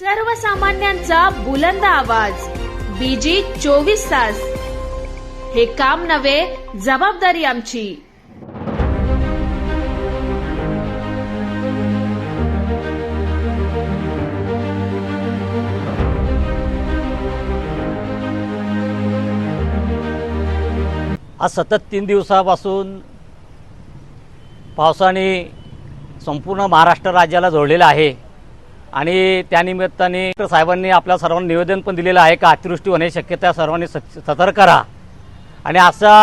सर्वसामान्यांचा बुलंद आवाज. बीजी चोवीस तास. हे काम नव्हे जबाबदारी आमची. आज सतत तीन दिवसापासून पावसाने संपूर्ण महाराष्ट्र राज्याला जोडलेलं आहे. आणि त्यानिमित्ताने डॉक्टर साहेबांनी आपल्या सर्वांना निवेदन पण दिलेलं आहे का अतिवृष्टी होण्याची शक्यता सर्वांनी सतर्क करा आणि असा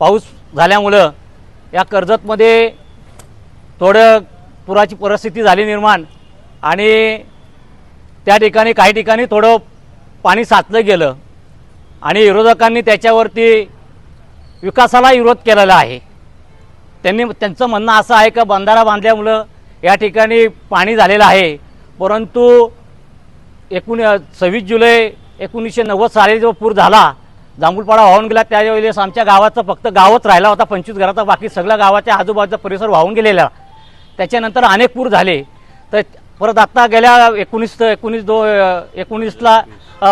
पाऊस झाल्यामुळं या कर्जतमध्ये थोडं पुराची परिस्थिती झाली निर्माण आणि त्या ठिकाणी काही ठिकाणी थोडं पाणी साचलं गेलं आणि विरोधकांनी त्याच्यावरती विकासाला विरोध केलेला आहे. त्यांनी त्यांचं म्हणणं असं आहे का बंधारा बांधल्यामुळं या ठिकाणी पाणी झालेलं आहे. परंतु एकूण सव्वीस जुलै एकोणीसशे नव्वद साली जो पूर झाला जांभूळपाडा वाहून गेला त्यावेळेस आमच्या गावाचं फक्त गावच राहिला होता पंचवीस घराचा बाकी सगळ्या गावाच्या आजूबाजूचा परिसर वाहून गेलेला. त्याच्यानंतर अनेक पूर झाले. तर परत आत्ता गेल्या एकोणीस एकोणीस दो एकोणीसला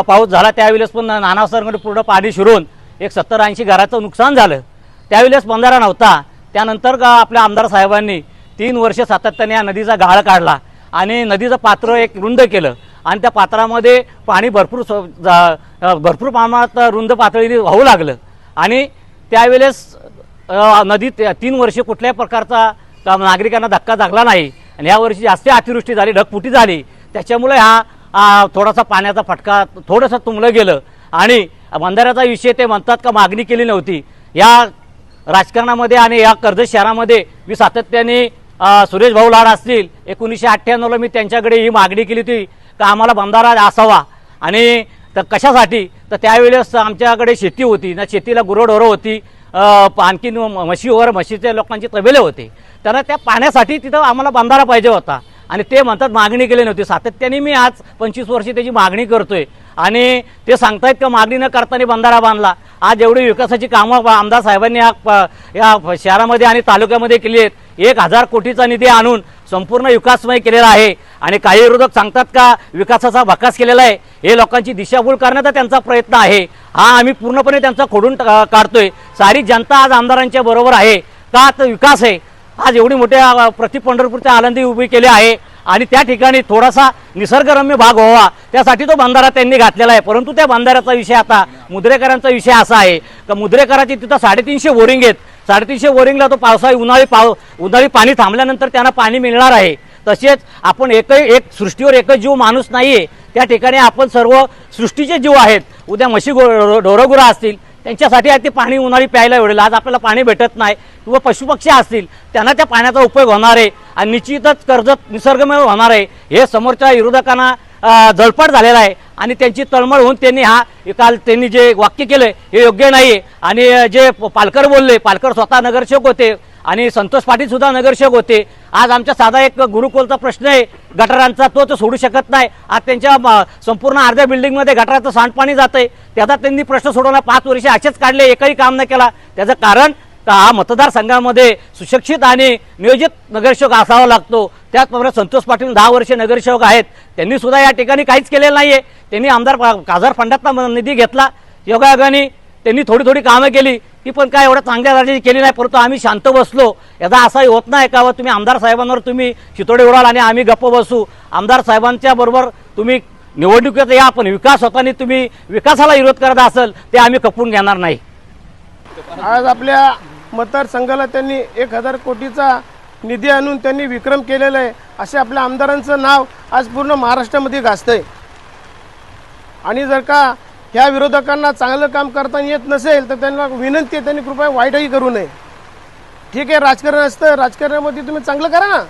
पाऊस झाला त्यावेळेस पण नानासरकडे पूर्ण पाणी शिरून एक सत्तर ऐंशी घराचं नुकसान झालं. त्यावेळेस बंधारा नव्हता. त्यानंतर का आपल्या आमदार साहेबांनी तीन वर्ष सातत्याने या नदीचा गाळ काढला आणि नदीचं पात्र एक रुंद केलं. आणि त्या पात्रामध्ये पाणी भरपूर स- जा- भरपूर प्रमाणात रुंद पातळीने वाहू लागलं. आणि त्यावेळेस नदी नदीत तीन वर्षे कुठल्याही प्रकारचा नागरिकांना धक्का लागला नाही. आणि यावर्षी जास्त अतिवृष्टी झाली ढगफुटी झाली. त्याच्यामुळे हा थोडासा पाण्याचा फटका थोडंसं तुंबलं गेलं. आणि बंधाऱ्याचा विषय ते म्हणतात का मागणी केली नव्हती. या राजकारणामध्ये आणि या कर्जत शहरामध्ये मी सातत्याने सुरेश भाऊ लाड असतील एकोणीसशे अठ्ठ्याण्णवला मी त्यांच्याकडे ही मागणी केली होती का आम्हाला बंधारा असावा. आणि तर कशासाठी? तर त्यावेळेस आमच्याकडे शेती होती ना शेतीला गुरंढोरं होती आणखीन म्हशीवर म्हशीच्या लोकांचे तबेले होते. त्यांना त्या पाण्यासाठी तिथं आम्हाला बंधारा पाहिजे होता. आणि ते म्हणतात मागणी केली नव्हती. सातत्याने मी आज पंचवीस वर्षे त्याची मागणी करतोय. आणि ते सांगतायत का मागणी न करताना बंधारा बांधला. आज एवढी विकासाची कामं आमदार साहेबांनी या प- या शहरामध्ये आणि तालुक्यामध्ये केली आहेत. एक हजार कोटीचा निधी आणून संपूर्ण विकासमय केलेला आहे. आणि काही विरोधक सांगतात का विकासाचा भकास केलेला आहे. हे लोकांची दिशाभूल करण्याचा त्यांचा प्रयत्न आहे. हा आम्ही पूर्णपणे त्यांचा खोडून काढतोय. सारी जनता आज आमदारांच्या बरोबर आहे. का तर विकास आहे? आज एवढी मोठ्या प्रति पंढरपूरच्या आनंदी उभी केली आहे. आणि त्या ठिकाणी थोडासा निसर्गरम्य भाग व्हावा. त्यासाठी तो बांधारा त्यांनी घातलेला आहे. परंतु त्या बांधाऱ्याचा विषय आता मुद्रेकरांचा विषय असा आहे. का मुद्रेकराची तिथं साडेतीनशे बोरिंग आहेत. साडेतीनशे बोरिंगला तो पावसाळी उन्हाळी पाव उन्हाळी पाणी थांबल्यानंतर त्यांना पाणी मिळणार आहे. तसेच आपण एकही एक सृष्टीवर एकच जीव माणूस नाही आहे त्या ठिकाणी आपण सर्व सृष्टीचे जीव आहेत. उद्या म्हशी गो ढोरगुरा असतील. त्यांच्यासाठी आज ते पाणी उन्हाळी प्यायला एवढेल आज आपल्याला पाणी भेटत नाही. किंवा पशुपक्षी असतील. त्यांना त्या पाण्याचा उपयोग होणार आहे. आणि निश्चितच कर्जत निसर्गमय होणार आहे. हे समोरच्या विरोधकांना झळपट झालेला आहे. आणि त्यांची तळमळ होऊन त्यांनी हा काल त्यांनी जे वाक्य केलं हे योग्य नाही आहे आणि जे पालकर बोलले पालकर स्वतः नगरसेवक होते आणि संतोष पाटील सुद्धा नगरसेवक होते. आज आमच्या साधा एक गुरुकुलचा प्रश्न आहे गटारांचा तो तर सोडू शकत नाही. आज त्यांच्या संपूर्ण अर्ध्या बिल्डिंगमध्ये गटाराचं सांडपाणी जातंय. त्याचा त्यांनी प्रश्न सोडवला पाच वर्षे असेच काढले एकही काम नाही केला. त्याचं कारण हा मतदारसंघामध्ये सुशिक्षित आणि नियोजित नगरसेवक असावा लागतो. त्याचप्रमाणे संतोष पाटील दहा वर्षे नगरसेवक आहेत. त्यांनी सुद्धा या ठिकाणी काहीच केलेलं आहे त्यांनी आमदार काजार खासदार फंडातला निधी घेतला. योगायोगाने त्यांनी थोडी थोडी कामं केली. ती पण काय एवढ्या चांगल्या दर्जाची केली नाही परंतु आम्ही शांत बसलो. याचा असाही होत नाही का? व तुम्ही आमदार साहेबांवर तुम्ही शितोडे उडाल आणि आम्ही गप्प बसू. आमदार साहेबांच्या बरोबर तुम्ही निवडणुकीत या पण विकास होताना तुम्ही विकासाला विरोध करत असेल ते आम्ही खपवून घेणार नाही. आज आपल्या मतदारसंघाला त्यांनी एक हजार कोटीचा निधी आणून त्यांनी विक्रम केलेला आहे असे आपल्या आमदारांचं नाव आज पूर्ण महाराष्ट्रामध्ये गाजतंय. आणि जर का ह्या विरोधकांना चांगलं काम करता येत नसेल तर त्यांना विनंती आहे त्यांनी कृपया वाईटही करू नये. ठीक आहे राजकारण असतं राजकारणामध्ये तुम्ही चांगलं करा ना.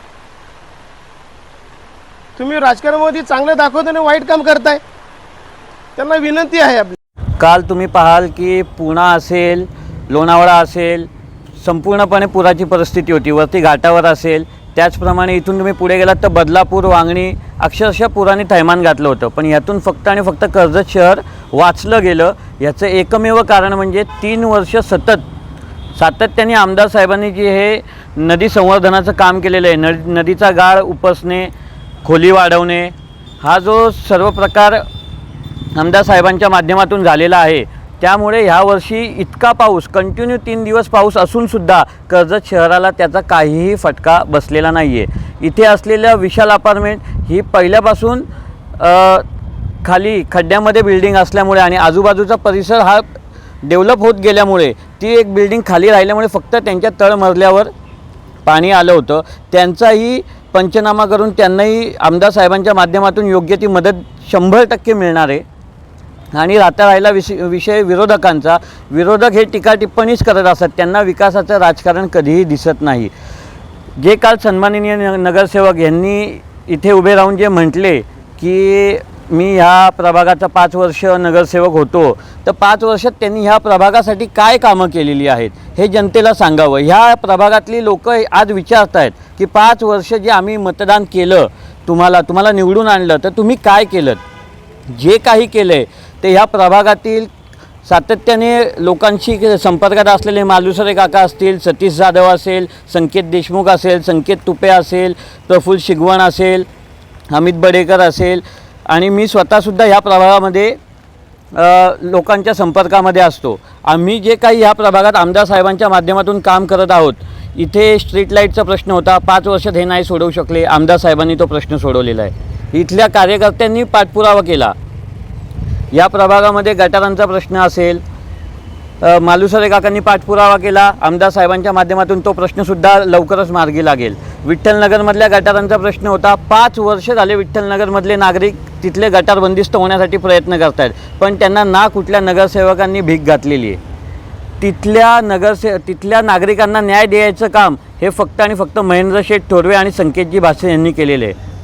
तुम्ही राजकारणामध्ये चांगलं दाखवता आणि वाईट काम करताय. त्यांना विनंती आहे आपली. काल तुम्ही पाहाल की पुणा असेल लोणावळा असेल संपूर्णपणे पुराची परिस्थिती होती. वरती घाटावर असेल. त्याचप्रमाणे इथून तुम्ही पुढे गेलात तर बदलापूर वांगणी अक्षरशः पुराने थैमान घातलं होतं. पण यातून फक्त आणि फक्त कर्जत शहर वाचलं गेलं. याचं एकमेव कारण म्हणजे तीन वर्ष सतत सातत्याने आमदार साहेबांनी जे हे नदी संवर्धनाचं काम केलेलं आहे नदी नदीचा गाळ उपसणे खोली वाढवणे हा जो सर्व प्रकार आमदार साहेबांच्या माध्यमातून झालेला आहे त्यामुळे ह्या वर्षी इतका पाऊस कंटिन्यू तीन दिवस पाऊस असूनसुद्धा कर्जत शहराला त्याचा काहीही फटका बसलेला नाही आहे इथे असलेल्या विशाल अपार्टमेंट ही पहिल्यापासून खाली खड्ड्यामध्ये बिल्डिंग असल्यामुळे आणि आजूबाजूचा परिसर हा डेव्हलप होत गेल्यामुळे ती एक बिल्डिंग खाली राहिल्यामुळे फक्त त्यांच्या तळमजल्यावर पाणी आलं होतं. त्यांचाही पंचनामा करून त्यांनाही आमदार साहेबांच्या माध्यमातून योग्य ती मदत शंभर टक्के मिळणार आहे. आणि राहता राहिला विष विषय विरोधकांचा. विरोधक हे टीका टिप्पणीच करत असतात त्यांना विकासाचं राजकारण कधीही दिसत नाही. जे काल सन्माननीय न- नगरसेवक यांनी इथे उभे राहून जे म्हटले की मी ह्या प्रभागाचा पाच वर्ष नगरसेवक होतो तर पाच वर्षात त्यांनी ह्या प्रभागासाठी काय कामं केलेली आहेत हे जनतेला सांगावं. ह्या प्रभागातली लोक आज विचारत आहेत की पाच वर्ष जे आम्ही मतदान केलं तुम्हाला तुम्हाला निवडून आणलं तर तुम्ही काय केलं? जे काही केलं आहे ते ह्या प्रभागातील सातत्याने लोकांशी संपर्कात असलेले मालुसरे काका असतील सतीश जाधव असेल संकेत देशमुख असेल संकेत तुपे असेल प्रफुल्ल शिगवण असेल अमित बडेकर असेल आणि मी स्वतःसुद्धा ह्या प्रभागामध्ये लोकांच्या संपर्कामध्ये असतो. आम्ही जे काही ह्या प्रभागात आमदार साहेबांच्या माध्यमातून काम करत आहोत इथे स्ट्रीट लाईटचा प्रश्न होता पाच वर्षात हे नाही सोडवू शकले आमदार साहेबांनी तो प्रश्न सोडवलेला आहे. इथल्या कार्यकर्त्यांनी पाठपुरावा केला. या प्रभागामध्ये गटारांचा प्रश्न असेल मालुसरे काकांनी पाठपुरावा केला आमदार साहेबांच्या माध्यमातून तो प्रश्नसुद्धा लवकरच मार्गी लागेल. विठ्ठलनगरमधल्या गटारांचा प्रश्न होता पाच वर्ष झाले विठ्ठलनगरमधले नागरिक तिथले गटार बंदिस्त होण्यासाठी प्रयत्न करत आहेत पण त्यांना ना कुठल्या नगरसेवकांनी भीक घातलेली आहे. तिथल्या नगरसे तिथल्या नागरिकांना न्याय द्यायचं काम हे फक्त आणि फक्त महेंद्र शेठ थोरवे आणि संकेतजी भासे यांनी केलेले आहे.